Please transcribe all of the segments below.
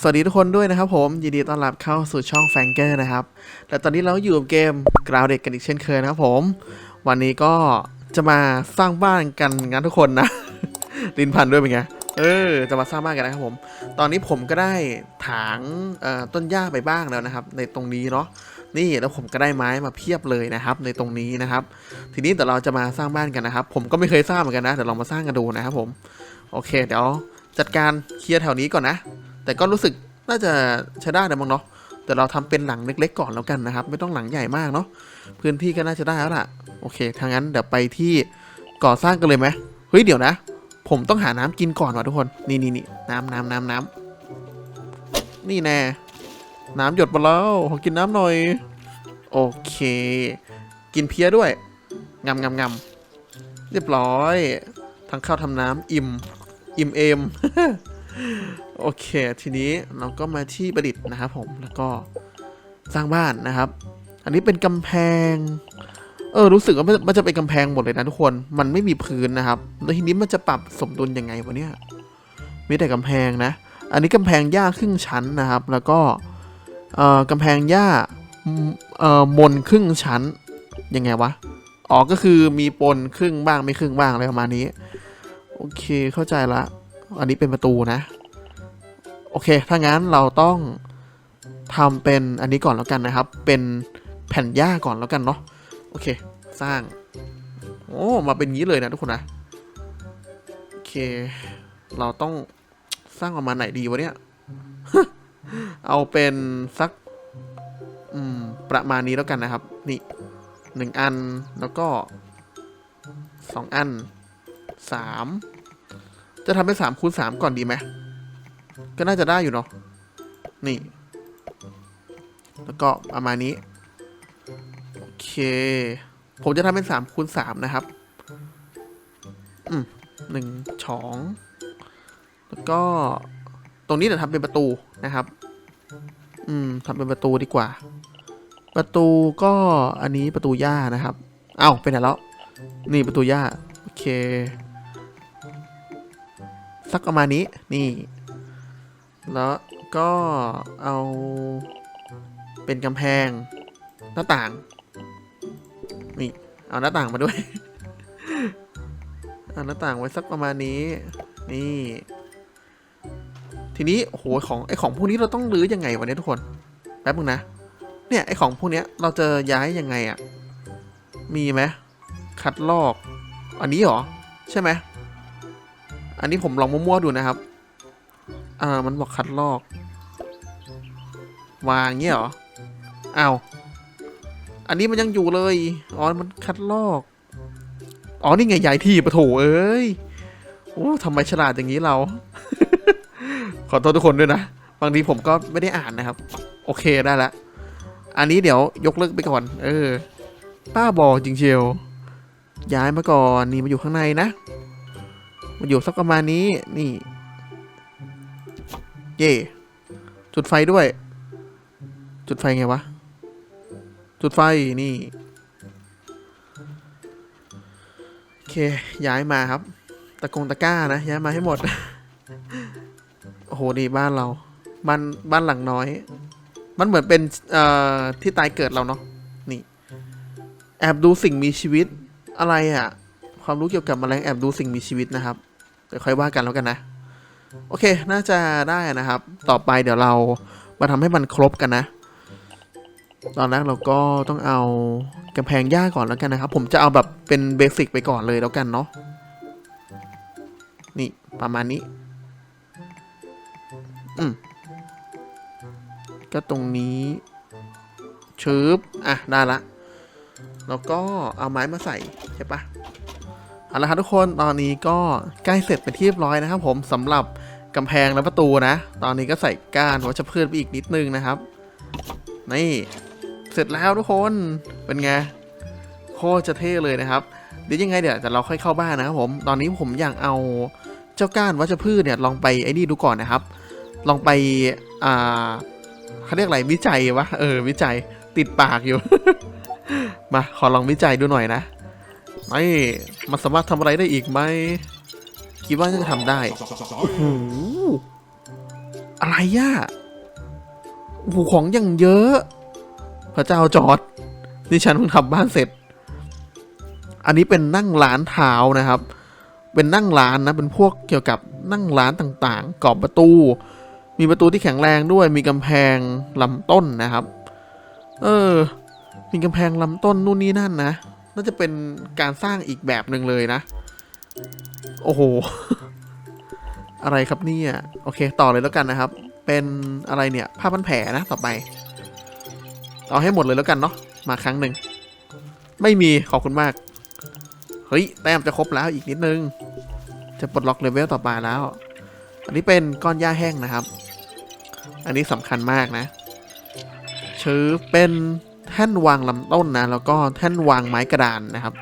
สวัสดีทุกคนด้วยนะครับผม ยินดีต้อนรับเข้าสู่ช่องแฟงเกอร์นะครับและตอนนี้เราอยู่กับเกม Grounded กันอีกเช่นเคยนะครับผม วันนี้ก็จะมาสร้างบ้านกันงั้นทุกคนนะ ลินพันด้วยเป็นไงเออ จะมาสร้างบ้านกันนะครับผม ตอนนี้ผมก็ได้ถางต้นหญ้าไปบ้างแล้วนะครับ ในตรงนี้เนาะนี่แล้วผมก็ได้ไม้มาเพียบเลยนะครับ ในตรงนี้นะครับ ทีนี้เดี๋ยวเราจะมาสร้างบ้านกันนะครับ ผมก็ไม่เคยสร้างเหมือนกันนะเดี๋ยวลองมาสร้างกันดูนะครับผมโอเค เดี๋ยวจัดการเคลียร์แถวนี้ก่อนนะ แต่ก็รู้สึกน่าจะใช้ได้นะมั้งเนาะแต่เราทำเป็นหลังเล็ก ๆ ก่อนแล้วกันนะครับ ไม่ต้องหลังใหญ่มากเนาะพื้นที่ก็น่าจะได้แล้วล่ะโอเคถ้างนั้นเดี๋ยวไปที่ก่อสร้างกันเลยไหมเฮ้ยเดี๋ยวนะ ผมต้องหาน้ำกินก่อนว่ะทุกคนนี่นี่นี่น้ำน้ำน้ำน้ำนี่แน่น้ำหยดมาแล้วขอกินน้ำหน่อย โอเค กินเพี้ยด้วยงำงำงำเรียบร้อย ทั้งข้าวทำน้ำอิ่ม อิ่มเอม โอเค ทีนี้เราก็มาที่ประดิษฐ์นะครับผมแล้วก็สร้างบ้านนะครับ อันนี้เป็นกำแพง เออรู้สึกว่ามันจะเป็นกำแพงหมดเลยนะทุกคนมันไม่มีพื้นนะครับแล้วทีนี้มันจะปรับสมดุลยังไงวะเนี่ยมีแต่กำแพงนะ อันนี้กำแพงหญ้าครึ่งชั้นนะครับ แล้วก็เอ่อกำแพงหญ้าเอ่อมนครึ่งชั้นยังไงวะอ๋อก็คือมีปนครึ่งบ้างไม่ครึ่งบ้างอะไรประมาณนี้ โอเคเข้าใจละ อันนี้เป็นประตูนะ โอเค ถ้างั้นเราต้องทำเป็นอันนี้ก่อนแล้วกันนะครับ เป็นแผ่นหญ้าก่อนแล้วกันเนาะ โอเค สร้าง โอ้ มาเป็นงี้เลยนะทุกคนนะ โอเค เราต้องสร้างออกมาไหนดีวะเนี่ย เอาเป็นสัก อืม ประมาณนี้แล้วกันนะครับ นี่หนึ่งอัน แล้วก็สองอันสาม จะทำเป็นสามคูณสามก่อนดีไหม ก็น่าจะได้อยู่เนาะ นี่ แล้วก็ประมาณนี้ โอเค ผมจะทำเป็นสามคูณสามนะครับ อืมหนึ่งสอง แล้วก็ ตรงนี้เดี๋ยวทำเป็นประตูนะครับ อืมทำเป็นประตูดีกว่า ประตูก็อันนี้ประตูหญ้านะครับ เอ้าไปไหนแล้ว นี่ประตูหญ้า โอเค สักประมาณนี้นี่ แล้วก็เอาเป็นกำแพงหน้าต่าง นี่ เอาหน้าต่างมาด้วย เอาหน้าต่างไว้สักประมาณนี้ นี่ ทีนี้โอ้โหของไอของพวกนี้เราต้องรื้อยังไงวะเนี่ยทุกคน แป๊บนึงนะ เนี่ยไอของพวกเนี้ยเราจะย้ายยังไงอะ่ะมีไหมคัดลอก อันนี้เหรอ ใช่ไหม อันนี้ผมลองมั่วๆดูนะครับ อ่า มันบอกคัดลอก วางเงี้ยเหรออ้าว อันนี้มันยังอยู่เลย อ๋อ มันคัดลอก อ๋อ นี่ไงย้ายที่ปะโถเอ้ย โอ้ทำไมฉลาดอย่างนี้เรา ขอโทษทุกคนด้วยนะ บางทีผมก็ไม่ได้อ่านนะครับ โอเคได้ละ อันนี้เดี๋ยวยกเลิกไปก่อน เออ ป้าบอกจริงเชียว ย้ายมาก่อน นี่มาอยู่ข้างในนะ มาอยู่สักประมาณนี้ นี่ เย่จุดไฟด้วย จุดไฟไงวะ จุดไฟนี่ โอเค ย้ายมาครับ ตะกงตะก้านะ ย้ายมาให้หมด โอ้โห นี่บ้านเรา บ้าน บ้านหลังน้อย มันเหมือนเป็น เอ่อ ที่ตายเกิดเราเนาะ นี่ แอบดูสิ่งมีชีวิต อะไรอะ่ะความรู้เกี่ยวกับแมลงแอบดูสิ่งมีชีวิตนะครับ เดี๋ยวค่อยว่ากันแล้วกันนะ โอเค น่าจะได้นะครับ ต่อไปเดี๋ยวเรามาทำให้มันครบกันนะ ตอนแรกเราก็ต้องเอากำแพงหญ้าก่อนแล้วกันนะครับ ผมจะเอาแบบเป็นเบสิกไปก่อนเลยแล้วกันเนาะ นี่ประมาณนี้ อืม ก็ตรงนี้ชืบอะ ได้ละ แล้วก็เอาไม้มาใส่ใช่ปะ เอาละครับทุกคนตอนนี้ก็ใกล้เสร็จไปนที่เรียบร้อยนะครับ ผมสำหรับกำแพงและประตูนะ ตอนนี้ก็ใส่ก้านวัชพืชไปอีกนิดนึงนะครับ นี่เสร็จแล้วทุกคนเป็นไงโคตรจะเท่เลยนะครับเดี๋ยวยังไงเดี๋ยวแต่เราค่อยเข้าบ้านนะครับผมตอนนี้ผมอยากเอาเจ้าก้านวัชพืชเนี่ยลองไปไอ้นี่ดูก่อนนะครับ ลองไปอ่าเขาเรียกอะไรวิจัยวะเออวิจัยติดปากอยู่ มาขอลองวิจัยดูหน่อยนะ ไม่ มันสามารถทำอะไรได้อีกไหม คิดว่าจะทำได้โอ้โหออะไรย่ะโอ้โหของอย่างเยอะ พระเจ้าจอร์ดนี่ฉันเพิ่งทำบ้านเสร็จ อันนี้เป็นนั่งร้านเท้านะครับ เป็นนั่งร้านนะ เป็นพวกเกี่ยวกับนั่งร้านต่างๆกรอบประตู มีประตูที่แข็งแรงด้วย มีกำแพงลำต้นนะครับ เออ มีกำแพงลำต้นนู่นนี่นั่นนะ น่าจะเป็นการสร้างอีกแบบหนึ่งเลยนะ โอ้โห อะไรครับเนี่ย โอเค ต่อเลยแล้วกันนะครับ เป็นอะไรเนี่ยผ้าพันแผลนะต่อไป เอาให้หมดเลยแล้วกันเนาะมาครั้งหนึ่ง ไม่มีขอบคุณมาก เฮ้ย แต้มจะครบแล้วอีกนิดนึง จะปลดล็อกเลเวลต่อไปแล้ว อันนี้เป็นก้อนหญ้าแห้งนะครับ อันนี้สำคัญมากนะชื่อเป็น แท่นวางลำต้นนะ แล้วก็แท่นวางไม้กระดานนะครับ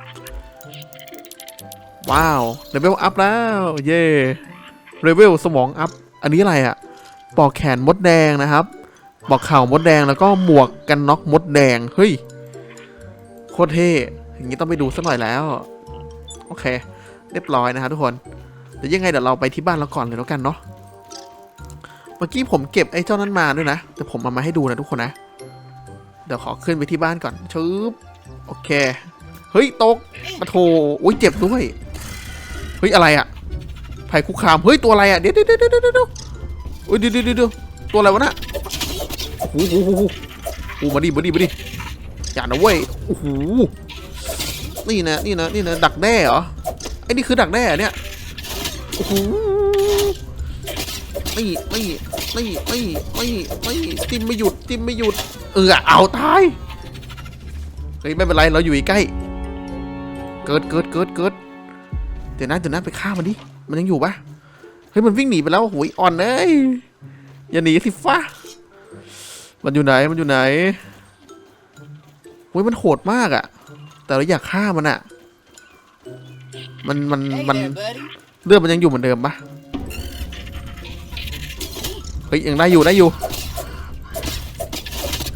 ว้าวเลเวลอัพแล้ว เย่เลเวลสมองอัพ อันนี้อะไรอะปอกแขนมดแดงนะครับปอกเข่ามดแดงแล้วก็หมวกกันน็อกมดแดง เฮ้ย โคตรเท่อย่างนี้ต้องไปดูสักหน่อยแล้ว โอเค เรียบร้อยนะครับทุกคนเดี๋ยวยังไงเดี๋ยวเราไปที่บ้านเราก่อนเลยแล้วกันเนาะเมื่อกี้ผมเก็บไอ้เจ้านั้นมาด้วยนะแต่ผมเอามาให้ดูนะทุกคนนะ เดี๋ยวขอขึ้นไปที่บ้านก่อนชึบโอเค เฮ้ยตกมาโถอุ้ยเจ็บด้วย เฮ้ยอะไรอะภัยคุกคาม เฮ้ยตัวอะไรอะเดี๋ยวเดี๋ยวเดี๋ยวเดี๋ยวเดี๋ยวเฮ้ยเดี๋ยวเดี๋ยวเดี๋ยวตัวอะไรวะน่ะโอ้โหโอ้โหโอ้โหมาดิมาดิมาดิอย่านะเว้ยโอ้โหนี่นะนี่นะนี่นะดักแด้เหรอไอ้นี่คือดักแด้เหรอเนี่ยโอ้โหไม่ไม่ไม่ไม่ไม่ไม่จิ้มไม่หยุดจิ้มไม่หยุด เออเอาตาย เฮ้ยไม่เป็นไรเราอยู่ใกล้ เกิดเกิดเกิดเกิดเดี๋ยวนะเดี๋ยวนะไปฆ่ามันดิ มันยังอยู่ปะเฮ้ยมันวิ่งหนีไปแล้วโอ้ยอ่อนเอ้ยอย่าหนีสิฟ้ามันอยู่ไหนมันอยู่ไหนโอ้ยมันโหดมากอะแต่เราอยากฆ่ามันอะมันมันมันเลือดมันยังอยู่เหมือนเดิมปะเฮ้ยยังได้อยู่ได้อยู่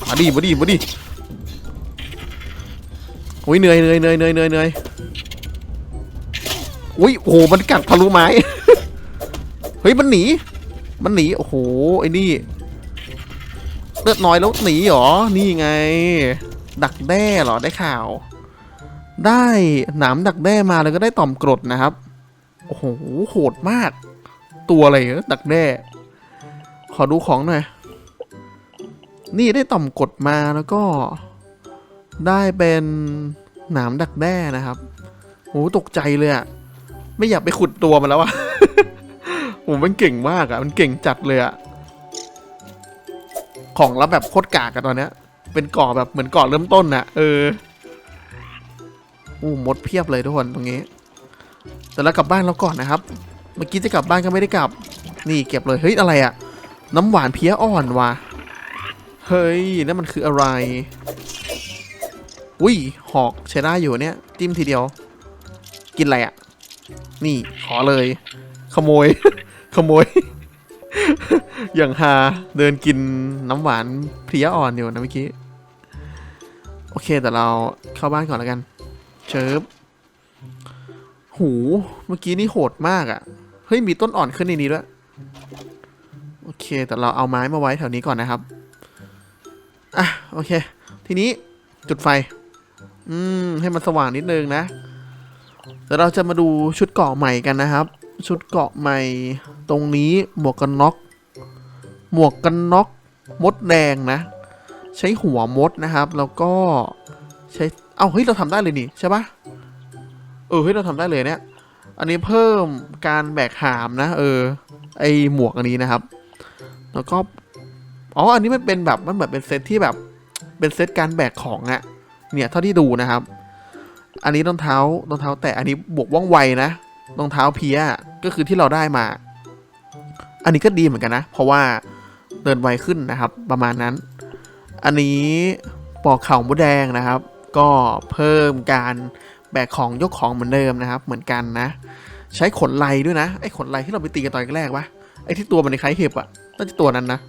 มาดิมาดิมาดิโอ้ยเหนื่อยเหนื่อยเหนื่อยเหนื่อยเหนื่อยเหนื่อยอุ้ยโอ้โหมันกัดทะลุไม้ เฮ้ยมันหนี มันหนีโอ้โหไอ้นี่เลือดน้อยแล้วหนีเหรอ นี่ไง ดักแด้เหรอได้ข่าว ได้หนามดักแด้มาแล้วก็ได้ต่อมกรดนะครับ โอ้โหโหดมาก ตัวอะไรเหรอดักแด้ ขอดูของหน่อย นี่ได้ต่อมกดมาแล้วก็ได้เป็นหนามดักแด้นะครับโอ้ตกใจเลยอะไม่อยากไปขุดตัวมันแล้วอะโอ้มันเก่งมากอะมันเก่งจัดเลยอะของรับแบบโคตรกากอะตอนเนี้ย เป็นก่อแบบเหมือนก่อเริ่มต้นน่ะเออโอ้มดเพียบเลยทุกคนตรงนี้ แต่เรากลับบ้านเราก่อนนะครับ เมื่อกี้จะกลับบ้านก็ไม่ได้กลับ นี่เก็บเลยเฮ้ยอะไรอะน้ำหวานเพี้ยอ่อนว่ะ เฮ้ยนั่นมันคืออะไร อุ้ย หอกใช้ได้อยู่เนี่ย จิ้มทีเดียว กินอะไรอะ่ะ นี่ขอเลย ขโมย ขโมย อย่างฮาเดินกินน้ำหวานเพลียอ่อนอยู่นะเมื่อกี้ โอเคแต่เราเข้าบ้านก่อนแล้วกัน เชิบหูเมื่อกี้นี่โหดมากอะ่ะ เฮ้ย มีต้นอ่อนขึ้นในนี้ด้วย โอเค แต่เราเอาไม้มาไว้แถวนี้ก่อนนะครับ อะโอเค ทีนี้จุดไฟ อืม ให้มันสว่างนิดนึงนะเดี๋ยวเราจะมาดูชุดเกาะใหม่กันนะครับ ชุดเกาะใหม่ตรงนี้หมวกกันน็อก หมวกกันน็อกมดแดงนะ ใช้หัวมดนะครับ แล้วก็ใช้ เอาเฮ้ยเราทำได้เลยนี่ใช่ปะเออเฮ้ยเราทำได้เลยเนี่ยอันนี้เพิ่มการแบกหามนะ เออ ไอหมวกอันนี้นะครับ แล้วก็ อ๋อ อันนี้มันเป็นแบบมันเหมือนเป็นเซตที่แบบ เป็นเซตการแบกของอะเนี่ยเท่าที่ดูนะครับ อันนี้รองเท้ารองเท้า แตะอันนี้บวกว่องไวนะรองเท้าเพียก็คือที่เราได้มา อันนี้ก็ดีเหมือนกันนะ เพราะว่าเดินไวขึ้นนะครับ ประมาณนั้น อันนี้ปอกเข่ามดแดงนะครับ ก็เพิ่มการแบกของยกของเหมือนเดิมนะครับ เหมือนกันนะ ใช้ขนไลด้วยนะไอ้ขนไลที่เราไปตีกันตอนแรกวะไอ้ที่ตัวมันคล้ายเห็บอะน่าจะตัวนั้นนะ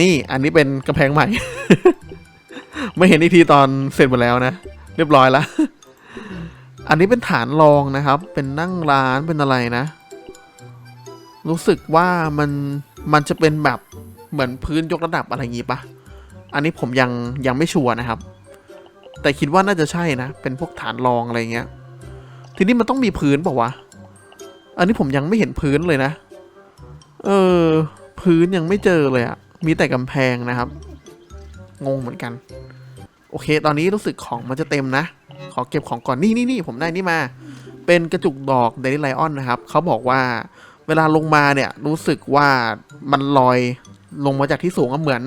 นี่อันนี้เป็นกำแพงใหม่ ไม่เห็นอีกทีตอนเสร็จหมดแล้วนะ เรียบร้อยแล้ว อันนี้เป็นฐานรองนะครับ เป็นนั่งร้านเป็นอะไรนะ รู้สึกว่ามันมันจะเป็นแบบเหมือนพื้นยกระดับอะไรอย่างงี้ปะอันนี้ผมยังยังไม่ชัวร์นะครับ แต่คิดว่าน่าจะใช่นะ เป็นพวกฐานรองอะไรเงี้ย ทีนี้มันต้องมีพื้นเปล่าวะ อันนี้ผมยังไม่เห็นพื้นเลยนะ เออ พื้นยังไม่เจอเลยอะ มีแต่กำแพงนะครับ งงเหมือนกัน โอเค ตอนนี้รู้สึกของมันจะเต็มนะ ขอเก็บของก่อน นี่นี่นี่ผมได้นี่มา เป็นกระจุกดอกเดลิไลออนนะครับ เขาบอกว่าเวลาลงมาเนี่ย รู้สึกว่ามันลอยลงมาจากที่สูงก็เหมือน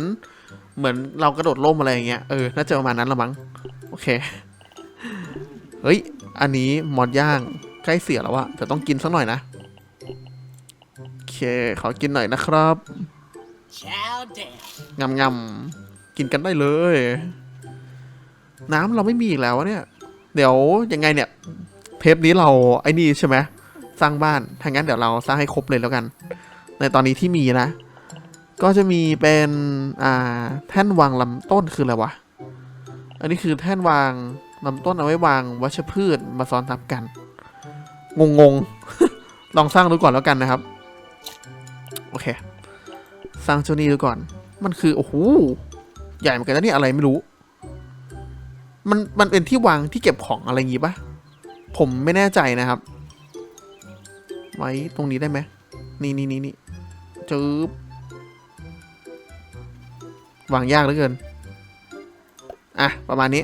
เหมือนเรากระโดดร่มอะไรอย่างเงี้ย เออ น่าจะประมาณนั้นละมั้ง โอเค เฮ้ย อันนี้หมอดย่างใกล้เสียแล้วอะแต่ต้องกินสักหน่อยนะ โอเค ขอกินหน่อยนะครับ Chow down. งำงำกินกันได้เลย น้ำเราไม่มีอีกแล้วเนี่ย เดี๋ยวยังไงเนี่ย เทปนี้เราไอ้นี่ใช่ไหมสร้างบ้านถ้างั้นเดี๋ยวเราสร้างให้ครบเลยแล้วกัน ในตอนนี้ที่มีนะ ก็จะมีเป็นอ่าแท่นวางลำต้นคืออะไรวะ อันนี้คือแท่นวางลำต้นเอาไว้วางวัชพืชมาซ้อนทับกัน งงงๆลองสร้างดูก่อนแล้วกันนะครับ โอเค สร้างเจ้านี้ดูก่อน มันคือ โอ้โห ใหญ่เหมือนกันนะเนี่ยอะไรไม่รู้ มัน มันเป็นที่วางที่เก็บของอะไรอย่างงี้ปะผมไม่แน่ใจนะครับ ไว้ตรงนี้ได้ไหม นี่นี่นี่นี่จืบวางยากเหลือเกิน อะ ประมาณนี้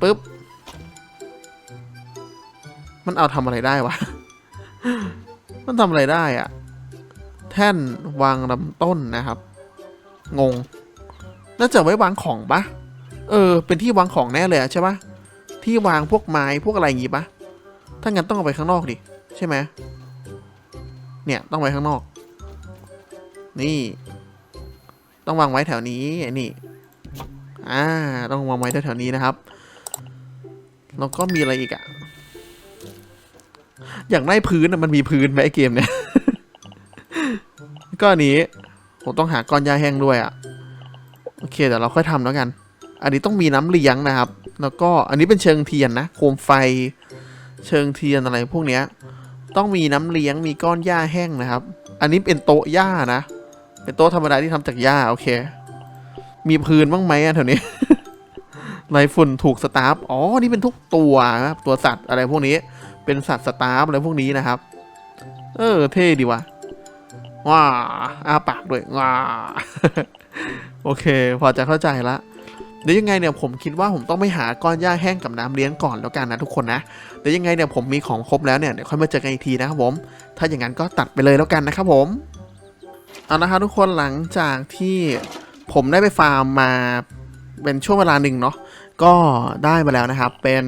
ปึ๊บ มันเอาทำอะไรได้วะ มันทำอะไรได้อะ ท่นวางลำต้นนะครับ งง น่าจะไว้วางของปะเออ เป็นที่วางของแน่เลยใช่ปะที่วางพวกไม้พวกอะไรอย่างงี้ปะถ้างั้นต้องเอาไปข้างนอกดิ ใช่ไหมเนี่ยต้องไว้ข้างนอก นี่ ต้องวางไว้แถวนี้นี่อ่าต้องวางไว้แถวๆนี้นะครับแล้วก็มีอะไรอีกอะอย่างได้พื้นมันมีพื้นไหมไอเกมเนี่ย ก็อันนี้ผมต้องหาก้อนหญ้าแห้งด้วยอะ่ะ โอเคเดี๋ยวเราค่อยทำแล้วกัน อันนี้ต้องมีน้ำเลี้ยงนะครับ แล้วก็อันนี้เป็นเชิงเทียนนะ โคมไฟ เชิงเทียนอะไรพวกเนี้ย ต้องมีน้ำเลี้ยง มีก้อนหญ้าแห้งนะครับ อันนี้เป็นโต๊ะหญ้านะ เป็นโต๊ะธรรมดาที่ทำจากหญ้าโอเค มีพื้นบ้างไหมอะแถวนี้ไรฝุ่นถูกสตาร์ฟอ๋อ นี่เป็นทุกตัวครับ ตัวสัตว์อะไรพวกนี้ เป็นสัตว์สตาร์ฟอะไรพวกนี้นะครับ เออ เท่ดีว่ะ ว้าอ้าปากด้วยว้าโอเค พอจะเข้าใจละเดี๋ยวยังไงเนี่ยผมคิดว่าผมต้องไปหาก้อนหญ้าแห้งกับน้ำเลี้ยงก่อนแล้วกันนะทุกคนนะเดี๋ยวยังไงเนี่ยผมมีของครบแล้วเนี่ยเดี๋ยวค่อยมาเจอกันอีกทีนะครับผม ถ้าอย่างนั้นก็ตัดไปเลยแล้วกันนะครับผมเอาละครับทุกคนหลังจากที่ผมได้ไปฟาร์มมาเป็นช่วงเวลาหนึ่งเนาะก็ได้มาแล้วนะครับ เป็น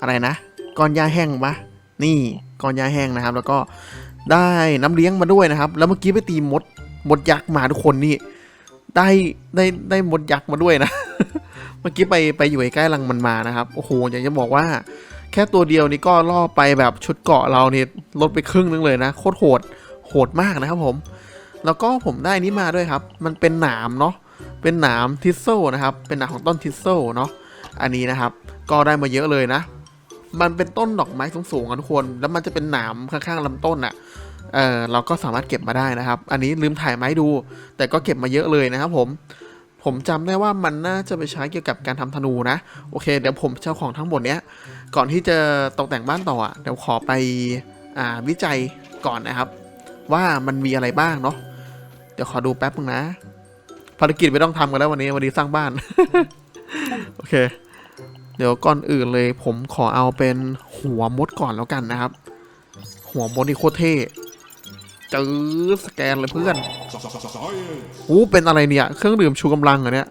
อะไรนะก้อนหญ้าแห้งปะนี่ก้อนหญ้าแห้งนะครับ แล้วก็ ได้น้ำเลี้ยงมาด้วยนะครับ แล้วเมื่อกี้ไปตีมดมดยักษ์มาทุกคนนี่ ได้ได้ได้มดยักษ์มาด้วยนะ เมื่อกี้ไปไปอยู่ใกล้รังมันมานะครับ โอ้โหอยากจะบอกว่า แค่ตัวเดียวนี่ก็ล่อไปแบบชุดเกาะเราเนี่ยลดไปครึ่งนึงเลยนะโคตรโหดโหดมากนะครับผม แล้วก็ผมได้นี้มาด้วยครับ มันเป็นหนามเนาะเป็นหนามทิสโซนะครับ เป็นหนามของต้นทิสโซเนาะอันนี้นะครับ ก็ได้มาเยอะเลยนะ มันเป็นต้นดอกไม้สูงๆอะทุกคน แล้วมันจะเป็นหนามข้างๆลำต้นอะเออเราก็สามารถเก็บมาได้นะครับ อันนี้ลืมถ่ายไม้ดู แต่ก็เก็บมาเยอะเลยนะครับผม ผมจำได้ว่ามันน่าจะไปใช้เกี่ยวกับการทำธนูนะ โอเค เดี๋ยวผมเจ้าของทั้งหมดเนี้ย ก่อนที่จะตกแต่งบ้านต่ออะเดี๋ยวขอไปอ่าวิจัยก่อนนะครับ ว่ามันมีอะไรบ้างเนาะ เดี๋ยวขอดูแป๊บนึงนะ ภารกิจไม่ต้องทำกันแล้ววันนี้วันนี้สร้างบ้าน โอเค ดี๋ยวก่อนอื่นเลยผมขอเอาเป็นหัวมดก่อนแล้วกันนะครับ หัวมดนี่โคตรเท่จื้อสแกนเลยเพื่อนโอ้เป็นอะไรเนี่ย เครื่องดื่มชูกำลังเหรอเนี่ย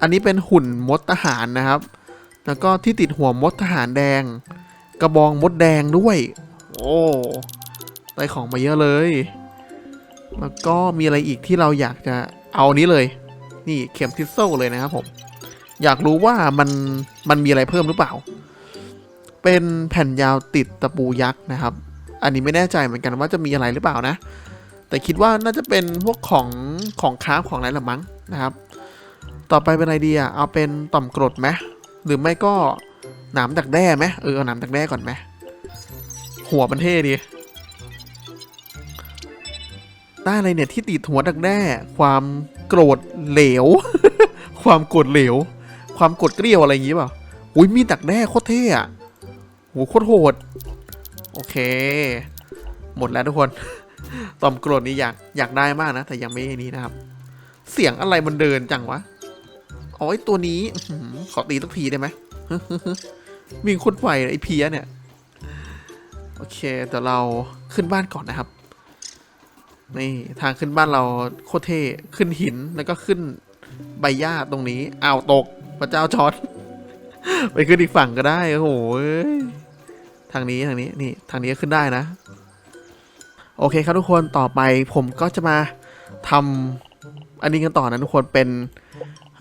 อันนี้เป็นหุ่นมดทหารนะครับ แล้วก็ที่ติดหัวมดทหารแดง กระบองมดแดงด้วย โอ้ได้ของมาเยอะเลย แล้วก็มีอะไรอีกที่เราอยากจะเอานี้เลย นี่เข็มทิสโซเลยนะครับผม อยากรู้ว่ามันมันมีอะไรเพิ่มหรือเปล่า เป็นแผ่นยาวติดตะปูยักษ์นะครับ อันนี้ไม่แน่ใจเหมือนกันว่าจะมีอะไรหรือเปล่านะ แต่คิดว่าน่าจะเป็นพวกของของค้าของอะไรละมั้งนะครับ ต่อไปเป็นอะไรดีอะเอาเป็นต่อมกรดไหมหรือไม่ก็หนามดักแด้ไหมเออเอาหนามดักแด้ก่อนไหมหัวมันเท่ดีได้อะไรเนี่ยที่ติดหัวดักแด้ความโกรธเหลว ความโกรธเหลว ความกรธเกลียวอะไรอย่างงี้เปล่าอุ้ยมีดักแด้โคตรเท่อะโหโคตรโหด โอเค หมดแล้วทุกคนตอมกรธนี่อยากอยากได้มากนะ แต่ยังไม่ไอ้นี้นะครับ เสียงอะไรมันเดินจังวะอ๋อไอตัวนี้ขอตีสักทีได้ไหมวิ่งโคุดไวเลยไอเพียเนี่ย โอเคเดี๋ยวเราขึ้นบ้านก่อนนะครับ นี่ทางขึ้นบ้านเราโคตรเท่ ขึ้นหินแล้วก็ขึ้นใบหญ้าตรงนี้อ้าวตก พระเจ้าช็อต ไปขึ้นอีกฝั่งก็ได้ โอ้โห ทางนี้ทางนี้นี่ทางนี้ก็ขึ้นได้นะ โอเคครับทุกคนต่อไปผมก็จะมาทำอันนี้กันต่อนะทุกคนเป็น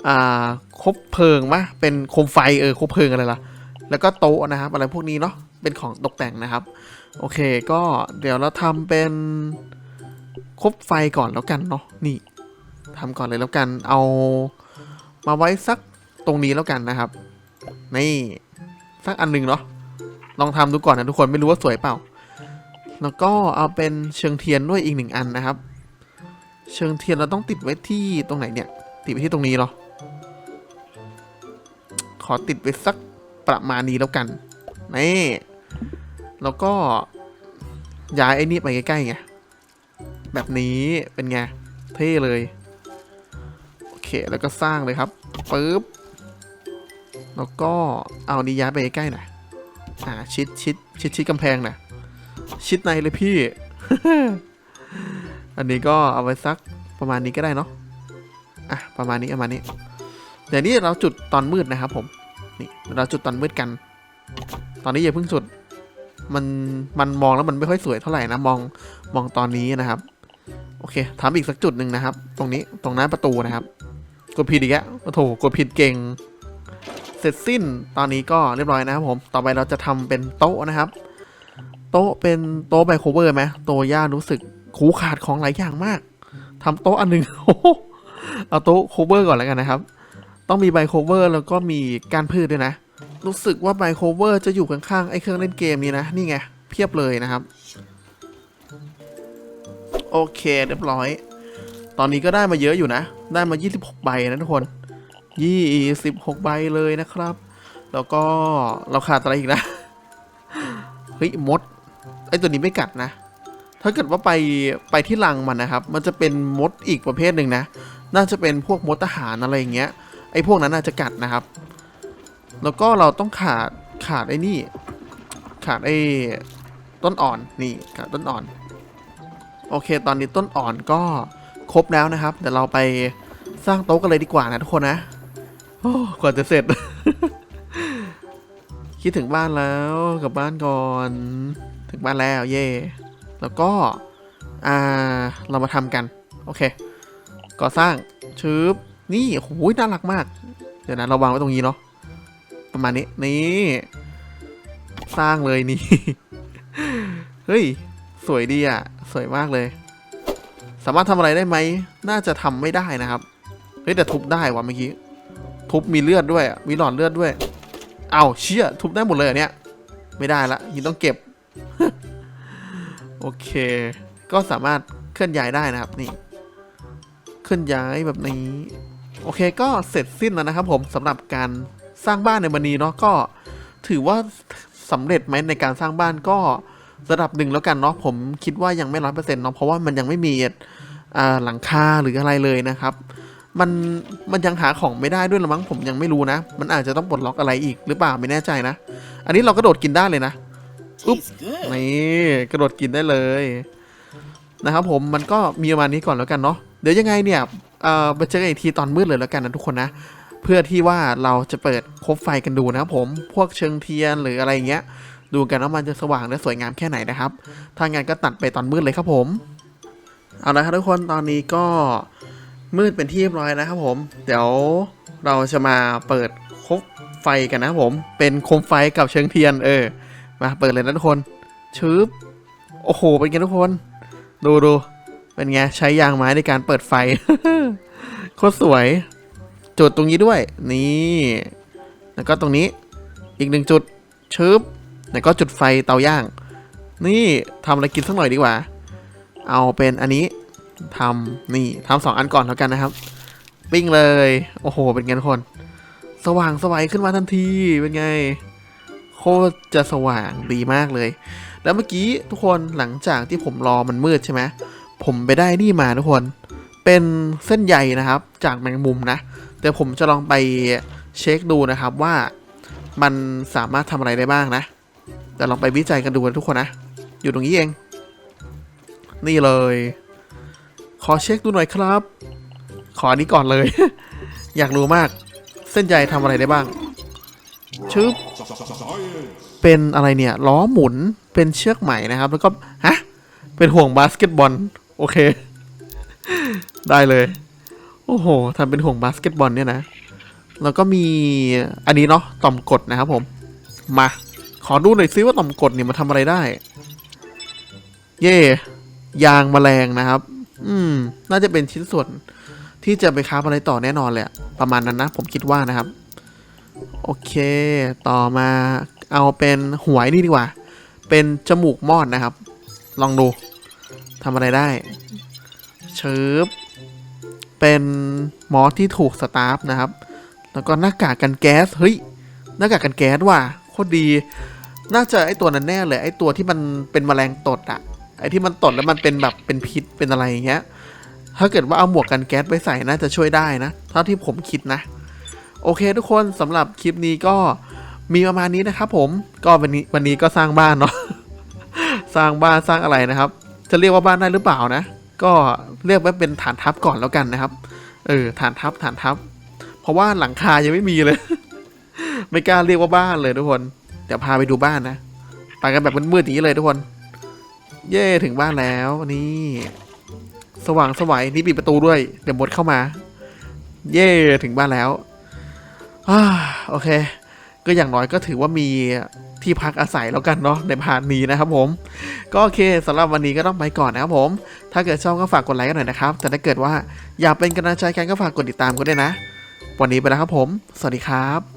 อ่าคบเพลิงมะเป็นโคมไฟเออคบเพลิงอะไรล่ะ แล้วก็โต๊ะนะครับ อะไรพวกนี้เนาะเป็นของตกแต่งนะครับ โอเคก็เดี๋ยวเราทำเป็นคบไฟก่อนแล้วกันเนาะนี่ทำก่อนเลยแล้วกันเอามาไว้สัก ตรงนี้แล้วกันนะครับ นี่สักอันหนึ่งเนาะลองทำดูก่อนนะทุกคนไม่รู้ว่าสวยเปล่า แล้วก็เอาเป็นเชิงเทียนด้วยอีกหนึ่งอันนะครับ เชิงเทียนเราต้องติดไว้ที่ตรงไหนเนี่ย ติดไว้ที่ตรงนี้เหรอขอติดไว้สักประมาณนี้แล้วกันนี่แล้วก็ย้ายไอ้นี่ไปใกล้ๆไงแบบนี้เป็นไงเท่เลย โอเคแล้วก็สร้างเลยครับปึ๊บ แล้วก็เอานี้ย้ายไปใกล้ๆหน่อยอ่าชิดชิดชิดชิดกำแพงหน่อยชิดในเลยพี่ อันนี้ก็เอาไว้สักประมาณนี้ก็ได้เนาะอะประมาณนี้ประมาณนี้เดี๋ยวนี้เราจุดตอนมืดนะครับ ผมนี่เราจุดตอนมืดกัน ตอนนี้อย่าเพิ่งจุดมันมันมองแล้วมันไม่ค่อยสวยเท่าไหร่นะมองมองตอนนี้นะครับ โอเคทำอีกสักจุดหนึ่งนะครับ ตรงนี้ตรงหน้าประตูนะครับ กดผิดอีกแล้วโอ้โถกดผิดเก่ง เสร็จสิ้นตอนนี้ก็เรียบร้อยนะครับผม ต่อไปเราจะทำเป็นโต๊ะนะครับ โต๊ะเป็นโต๊ะไบโคเวอร์ไหมโต๊ะย่ารู้สึกขูขาดของหลายอย่างมากทำโต๊ะอันหนึ่งโอ้โหเอาโต๊ะโคเวอร์ก่อนแล้วกันนะครับ ต้องมีไบโคเวอร์แล้วก็มีการพืชด้วยนะ รู้สึกว่าไบโคเวอร์จะอยู่ข้างๆไอ้เครื่องเล่นเกมนี้นะ นี่ไงเพียบเลยนะครับ โอเคเรียบร้อย ตอนนี้ก็ได้มาเยอะอยู่นะ ได้มา 26 ใบนะทุกคน 26ใบเลยนะครับ แล้วก็เราขาดอะไรอีกนะ เฮ้ยมด ไอ้ตัวนี้ไม่กัดนะ ถ้าเกิดว่าไปไปที่รังมันนะครับ มันจะเป็นมดอีกประเภทหนึ่งนะ น่าจะเป็นพวกมดทหารอะไรอย่างเงี้ย ไอ้พวกนั้นน่าจะกัดนะครับ แล้วก็เราต้องขาดขาดไอ้นี่ ขาดไอ้ต้นอ่อน นี่ขาดต้นอ่อน โอเค ตอนนี้ต้นอ่อนก็ครบแล้วนะครับ เดี๋ยวเราไปสร้างโต๊ะกันเลยดีกว่านะทุกคนนะ กว่าจะเสร็จ คิดถึงบ้านแล้วกลับบ้านก่อน ถึงบ้านแล้วเย่แล้วก็ อ่า เรามาทำกัน โอเค ก่อสร้างชืบนี่โอ้ยน่ารักมาก เดี๋ยวนะเราวางไว้ตรงนี้เนาะประมาณนี้นี่ สร้างเลยนี่ เฮ้ย สวยดีอะ สวยมากเลย สามารถทำอะไรได้ไหม น่าจะทำไม่ได้นะครับ เฮ้ยแต่ทุบได้ว่ะเมื่อกี้ ทุบมีเลือดด้วยอะมีหลอดเลือดด้วย เอาเชี่ยทุบได้หมดเลยเหรอเนี่ย ไม่ได้ละยิงต้องเก็บ โอเค ก็สามารถเคลื่อนย้ายได้นะครับนี่ เคลื่อนย้ายแบบนี้ โอเคก็เสร็จสิ้นแล้วนะครับ ผมสำหรับการสร้างบ้านในวันนี้เนาะก็ ถือว่าสำเร็จไหมในการสร้างบ้านก็ระดับหนึ่งแล้วกันเนาะผมคิดว่ายังไม่ร้อยเปอร์เซ็นต์เนาะเพราะว่ามันยังไม่มีหลังคาหรืออะไรเลยนะครับ มันมันยังหาของไม่ได้ด้วยละมั้งผมยังไม่รู้นะ มันอาจจะต้องปลดล็อกอะไรอีกหรือเปล่าไม่แน่ใจนะ อันนี้เรากระโดดกินได้เลยนะ Tastes good. นี่กระโดดกินได้เลยนะครับผมมันก็มีประมาณนี้ก่อนแล้วกันเนาะเดี๋ยวยังไงเนี่ยเอ่อไปเจอกันอีกทีตอนมืดเลยแล้วกันนะทุกคนนะ เพื่อที่ว่าเราจะเปิดคบไฟกันดูนะครับผมพวกเชิงเทียนหรืออะไรเงี้ย ดูกันว่ามันจะสว่างและสวยงามแค่ไหนนะครับถ้างั้นก็ตัดไปตอนมืดเลยครับผมเอาละครับทุกคนตอนนี้ก็ มืดเป็นที่เรียบร้อยนะครับผม เดี๋ยวเราจะมาเปิดคบไฟกันนะครับผม เป็นโคมไฟกับเชิงเทียนเออ มาเปิดเลยนะทุกคนชืบโอ้โห เป็นไงทุกคน ดูดูเป็นไงใช้ยางไม้ในการเปิดไฟโคตรสวย จุดตรงนี้ด้วย นี่ แล้วก็ตรงนี้อีกหนึ่งจุดชืบแล้วก็จุดไฟเตาย่าง นี่ทำอะไรกินสักหน่อยดีกว่า เอาเป็นอันนี้ ทำนี่ทำสองอันก่อนแล้วกันนะครับ ปิ้งเลย โอ้โห เป็นไงทุกคน สว่างสวัยขึ้นมาทันที เป็นไง โคตรจะสว่างดีมากเลย แล้วเมื่อกี้ทุกคนหลังจากที่ผมรอมันมืดใช่ไหมผมไปได้นี่มาทุกคน เป็นเส้นใยนะครับ จากแมงมุมนะเดี๋ยวผมจะลองไปเช็คดูนะครับว่ามันสามารถทำอะไรได้บ้างนะ แต่ลองไปวิจัยกันดูนะทุกคนนะ อยู่ตรงนี้เอง นี่เลย ขอเช็คดูหน่อยครับ ขออันนี้ก่อนเลย อยากรู้มาก เส้นใยทำอะไรได้บ้าง ชึบ เป็นอะไรเนี่ย ล้อหมุน เป็นเชือกไหมนะครับ แล้วก็ ฮะ เป็นห่วงบาสเกตบอล โอเค ได้เลย โอ้โหทำเป็นห่วงบาสเกตบอลเนี่ยนะ แล้วก็มี อันนี้เนาะ ต่อมกดนะครับผม มา ขอดูหน่อยซิว่าต่อมกดเนี่ยมันทำอะไรได้ เย่ยางแมลงนะครับ อืม น่าจะเป็นชิ้นส่วนที่จะไปค้าอะไรต่อแน่นอนเลยประมาณนั้นนะ ผมคิดว่านะครับ โอเค ต่อมาเอาเป็นหวยนี่ดีกว่า เป็นจมูกมอดนะครับ ลองดูทำอะไรได้เชิบเป็นหมอที่ถูกสตาร์ฟนะครับ แล้วก็หน้ากากกันแก๊ส เฮ้ย หน้ากากกันแก๊สว่ะ โคตรดี น่าจะไอตัวนั้นแน่เลย ไอตัวที่มันเป็นแมลงตดอะ ไอ้ที่มันตดแล้วมันเป็นแบบเป็นพิษเป็นอะไรอย่างเงี้ย ถ้าเกิดว่าเอาหมวกกันแก๊สไปใส่น่าจะช่วยได้นะเท่าที่ผมคิดนะ โอเคทุกคนสำหรับคลิปนี้ก็มีประมาณนี้นะครับผมก็วันนี้วันนี้ก็สร้างบ้านเนาะสร้างบ้านสร้างอะไรนะครับ จะเรียกว่าบ้านได้หรือเปล่านะ ก็เรียกว่าเป็นฐานทัพก่อนแล้วกันนะครับ เออฐานทัพฐานทัพ เพราะว่าหลังคายังไม่มีเลย ไม่กล้าเรียกว่าบ้านเลยทุกคน เดี๋ยวพาไปดูบ้านนะ ไปกันแบบมืดๆอย่างนี้เลยทุกคน เย่ถึงบ้านแล้วนี่ สว่างสวัยนี่ปิดประตูด้วย เดี๋ยวมดเข้ามา เย่ถึงบ้านแล้วอ่าโอเค ก็อย่างน้อยก็ถือว่ามีที่พักอาศัยแล้วกันเนาะในพาร์ทนี้นะครับผม ก็โอเคสำหรับวันนี้ก็ต้องไปก่อนนะครับผม ถ้าเกิดชอบก็ฝากกดไลค์กันหน่อยนะครับ แต่ถ้าเกิดว่าอยากเป็นกำลังใจกันก็ฝากกดติดตามกันด้วยนะ วันนี้ไปแล้วครับผม สวัสดีครับ